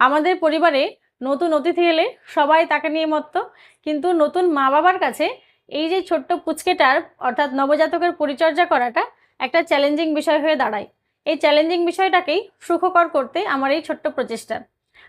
আমাদের পরিবারে নতুন অতিথি এলে সবাই তাকে নিয়ে মত্ত। কিন্তু নতুন মা বাবার কাছে এই যে ছোট্ট পুচকেটার, অর্থাৎ নবজাতকের পরিচর্যা করাটা একটা চ্যালেঞ্জিং বিষয় হয়ে দাঁড়ায়। এই চ্যালেঞ্জিং বিষয়টাকেই সুখকর করতে আমার এই ছোট্ট প্রচেষ্টা।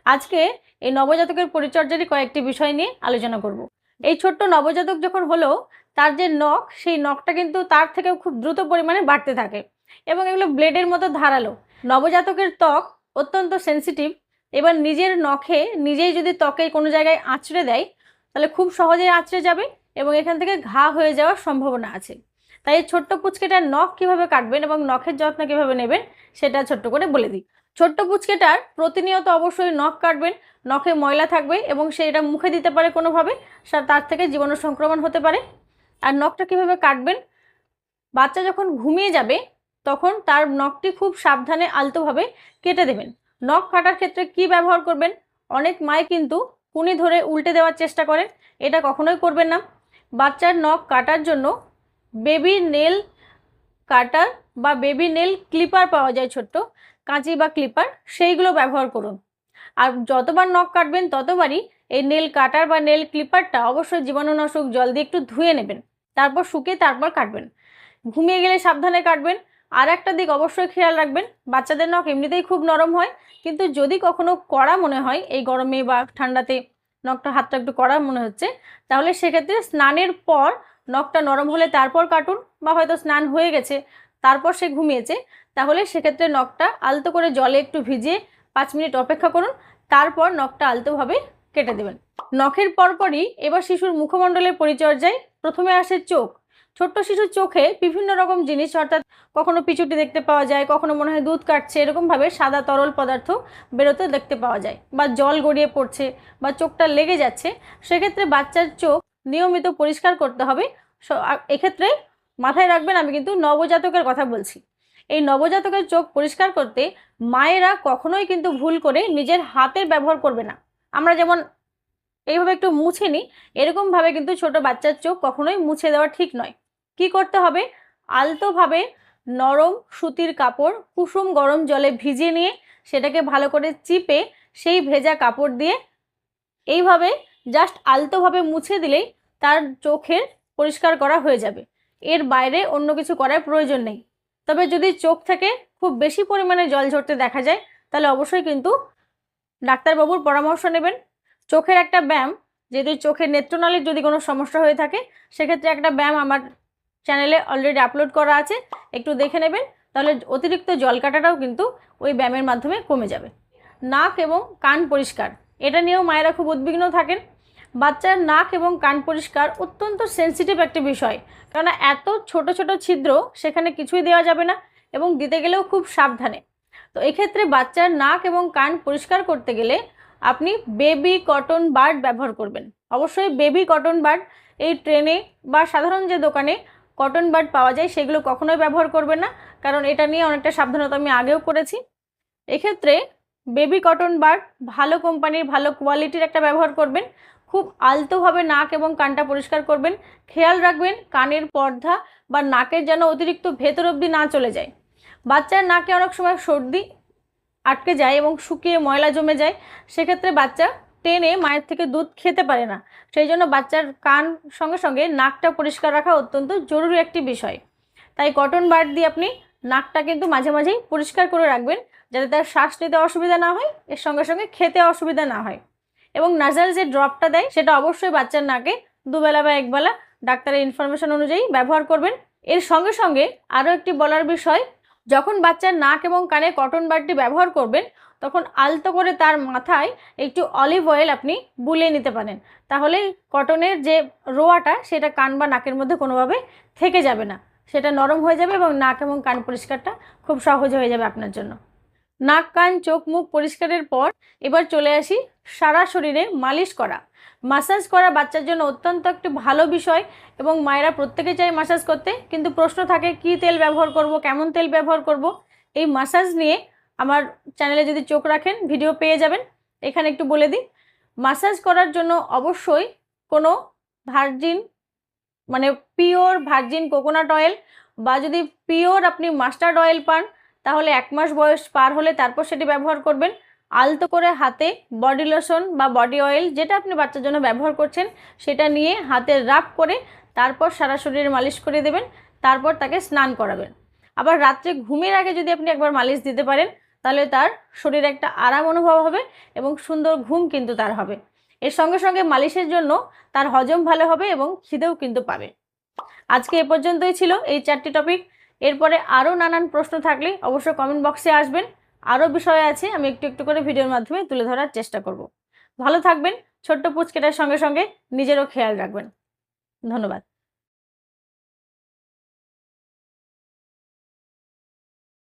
আজকে এই নবজাতকের পরিচর্যারই কয়েকটি বিষয় নিয়ে আলোচনা করব। এই ছোট্ট নবজাতক যখন হলো, তার যে নখ, সেই নখটা কিন্তু তার থেকেও খুব দ্রুত পরিমাণে বাড়তে থাকে এবং এগুলো ব্লেডের মতো ধারালো। নবজাতকের ত্বক অত্যন্ত সেন্সিটিভ এবার নিজের নখে নিজেই যদি ত্বকে কোনো জায়গায় আঁচড়ে দেয়, তাহলে খুব সহজেই আঁচড়ে যাবে এবং এখান থেকে ঘা হয়ে যাওয়ার সম্ভাবনা আছে। তাই এই ছোট্ট পুচকেটার নখ কীভাবে কাটবেন এবং নখের যত্ন কীভাবে নেবেন, সেটা ছোট্ট করে বলে দিই। ছোট্ট পুচকেটার প্রতিনিয়ত অবশ্যই নখ কাটবেন, নখে ময়লা থাকবে এবং সেটা মুখে দিতে পারে কোনোভাবে তার থেকে জীবাণু সংক্রমণ হতে পারে। আর নখটা কীভাবে কাটবেন, বাচ্চা যখন ঘুমিয়ে যাবে, তখন তার নখটি খুব সাবধানে আলতোভাবে কেটে দেবেন। নখ ফাটার ক্ষেত্রে কি ব্যবহার করবেন? অনেক মায় কিন্তু কুনি ধরে উল্টে দেওয়ার চেষ্টা করেন এটা কখনোই করবেন না। বাচ্চার নখ কাটার জন্য বেবি নেল কাটার বা বেবি নেল ক্লিপার পাওয়া যায় ছোট্ট, কাঁচি বা ক্লিপার, সেইগুলো ব্যবহার করুন। আর যতবার নখ কাটবেন ততবারই এই নেল কাটার বা নেল ক্লিপারটা অবশ্যই জীবাণুনাশক জল দিয়ে একটু ধুয়ে নেবেন, তারপর শুকিয়ে তারপর কাটবেন। ঘুমিয়ে গেলে সাবধানে কাটবেন আর একটা দিক অবশ্যই খেয়াল রাখবেন, বাচ্চাদের নখ এমনিতেই খুব নরম হয়, কিন্তু যদি কখনো কড়া মনে হয়, এই গরমে বা ঠান্ডাতে নখটা, হাতটা একটু কড়া মনে হচ্ছে, তাহলে সেক্ষেত্রে স্নানের পর নখটা নরম হলে তারপর কাটুন বা হয়তো স্নান হয়ে গেছে, তারপর সে ঘুমিয়েছে, তাহলে সেক্ষেত্রে নখটা আলতো করে জলে একটু ভিজিয়ে পাঁচ মিনিট অপেক্ষা করুন, তারপর নখটা আলতোভাবে কেটে দেবেন। নখের পরপরই এবার শিশুর মুখমণ্ডলের পরিচর্যায় প্রথমে আসে চোখ ছোট্ট শিশুর চোখে বিভিন্ন রকম জিনিস, অর্থাৎ কখনো পিছুটি দেখতে পাওয়া যায়, কখনো মনে হয় দুধ কাটছে, এরকমভাবে সাদা তরল পদার্থ বেরোতে দেখতে পাওয়া যায় বা জল গড়িয়ে পড়ছে বা চোখটা লেগে যাচ্ছে, সেক্ষেত্রে বাচ্চার চোখ নিয়মিত পরিষ্কার করতে হবে। এক্ষেত্রে মাথায় রাখবেন, আমি কিন্তু নবজাতকের কথা বলছি। এই নবজাতকের চোখ পরিষ্কার করতে মায়েরা কখনোই কিন্তু ভুল করে নিজের হাতের ব্যবহার করবে না। আমরা যেমন এইভাবে একটু মুছে নিই, এরকমভাবে কিন্তু ছোট বাচ্চার চোখ কখনোই মুছে দেওয়া ঠিক নয়। কি করতে হবে? আলতোভাবে নরম সুতির কাপড় কুসুম গরম জলে ভিজিয়ে নিয়ে সেটাকে ভালো করে চিপে সেই ভেজা কাপড় দিয়ে এইভাবে জাস্ট আলতোভাবে মুছে দিলেই তার চোখের পরিষ্কার করা হয়ে যাবে। এর বাইরে অন্য কিছু করার প্রয়োজন নেই। তবে যদি চোখ থেকে খুব বেশি পরিমাণে জল ঝরতে দেখা যায়, তাহলে অবশ্যই কিন্তু ডাক্তারবাবুর পরামর্শ নেবেন। চোখের একটা ব্যায়াম, যেহেতু চোখের নেত্রনালীর যদি কোনো সমস্যা হয়ে থাকে, সেক্ষেত্রে একটা ব্যায়াম আমার চ্যানেলে অলরেডি আপলোড করা আছে, একটু দেখে নেবেন, তাহলে অতিরিক্ত জল কাটাটাও কিন্তু ওই ব্যায়ামের মাধ্যমে কমে যাবে। নাক এবং কান পরিষ্কার, এটা নিয়েও মায়েরা খুব উদ্বিগ্ন থাকেন। বাচ্চার নাক এবং কান পরিষ্কার অত্যন্ত সেন্সিটিভ একটা বিষয়, কেননা এত ছোট ছোট ছিদ্র সেখানে কিছুই দেওয়া যাবে না এবং দিতে গেলেও খুব সাবধানে। তো এক্ষেত্রে বাচ্চার নাক এবং কান পরিষ্কার করতে গেলে আপনি বেবি কটন বার্ড ব্যবহার করবেন। অবশ্যই বেবি কটন বার্ড এই ট্রেনে বা সাধারণ যে দোকানে কটন বার্ড পাওয়া যায়, সেগুলো কখনোই ব্যবহার করবে না, কারণ এটা নিয়ে অনেকটা সাবধানতা আমি আগেও করেছি। এক্ষেত্রে বেবি কটন বার্ড ভালো কোম্পানির, ভালো কোয়ালিটির একটা ব্যবহার করবেন, খুব আলতোভাবে নাক এবং কানটা পরিষ্কার করবেন, খেয়াল রাখবেন কানের পর্দা বা নাকের যেন অতিরিক্ত ভেতর অবধি না চলে যায়। বাচ্চার নাকে অনেক সময় সর্দি আটকে যায় এবং শুকিয়ে ময়লা জমে যায়, সেক্ষেত্রে বাচ্চা টেনে মায়ের থেকে দুধ খেতে পারে না। সেই জন্য বাচ্চার কান সঙ্গে সঙ্গে নাকটা পরিষ্কার রাখা অত্যন্ত জরুরি একটি বিষয়। তাই কটন বার্ড দিয়ে আপনি নাকটা কিন্তু মাঝে মাঝেই পরিষ্কার করে রাখবেন, যাতে তার শ্বাস নিতে অসুবিধা না হয়, এর সঙ্গে সঙ্গে খেতে অসুবিধা না হয়। এবং নাজাল যে ড্রপটা দেয়, সেটা অবশ্যই বাচ্চার নাকে দুবেলা বা একবেলা ডাক্তারের ইনফরমেশন অনুযায়ী ব্যবহার করবেন। এর সঙ্গে সঙ্গে আরও একটি বলার বিষয় যখন বাচ্চার নাক এবং কানে কটন বাডটি ব্যবহার করবেন, তখন আলতো করে তার মাথায় একটু অলিভ অয়েল আপনি বুলিয়ে নিতে পারেন। তাহলে কটনের যে রোয়াটা, সেটা কান বা নাকের মধ্যে কোনোভাবে থেকে যাবে না। সেটা নরম হয়ে যাবে এবং নাক এবং কান পরিষ্কারটা খুব সহজ হয়ে যাবে আপনার জন্য। নাক, কান, চোখ, মুখ পরিষ্কারের পর এবার চলে আসি সারা শরীরে মালিশ করা। মাসাজ করা বাচ্চার জন্য অত্যন্ত একটি ভালো বিষয় এবং মায়েরা প্রত্যেকে চায় মাসাজ করতে, কিন্তু প্রশ্ন থাকে, কি তেল ব্যবহার করব, কেমন তেল ব্যবহার করব? এই মাসাজ নিয়ে আমার চ্যানেলে যদি চোখ রাখেন, ভিডিও পেয়ে যাবেন। এখানে একটু বলে দিই, মাসাজ করার জন্য অবশ্যই কোনো ভার্জিন মানে পিওর ভার্জিন কোকোনাট অয়েল বা যদি পিওর আপনি মাস্টার্ড অয়েল পান, তাহলে এক মাস বয়স পার হলে তারপর সেটি ব্যবহার করবেন। আলতো করে হাতে বডি লোশন বা বডি অয়েল যেটা আপনি বাচ্চার জন্য ব্যবহার করছেন, সেটা নিয়ে হাতে রাব করে তারপর সারা শরীরে মালিশ করে দেবেন, তারপর তাকে স্নান করাবেন। আবার রাত্রে ঘুমের আগে যদি আপনি একবার মালিশ দিতে পারেন, তাহলে তার শরীরে একটা আরাম অনুভব হবে এবং সুন্দর ঘুম কিন্তু তার হবে। এর সঙ্গে সঙ্গে মালিশের জন্য তার হজম ভালো হবে এবং খিদেও কিন্তু পাবে। আজকে এ পর্যন্তই ছিল এই চারটি টপিক। এরপরে আরও নানান প্রশ্ন থাকলে অবশ্যই কমেন্ট বক্সে আসবেন। আরও বিষয় আছে, আমি একটু একটু করে ভিডিওর মাধ্যমে তুলে ধরার চেষ্টা করব। ভালো থাকবেন, ছোট্ট পুচকেটার সঙ্গে সঙ্গে নিজেরও খেয়াল রাখবেন। ধন্যবাদ।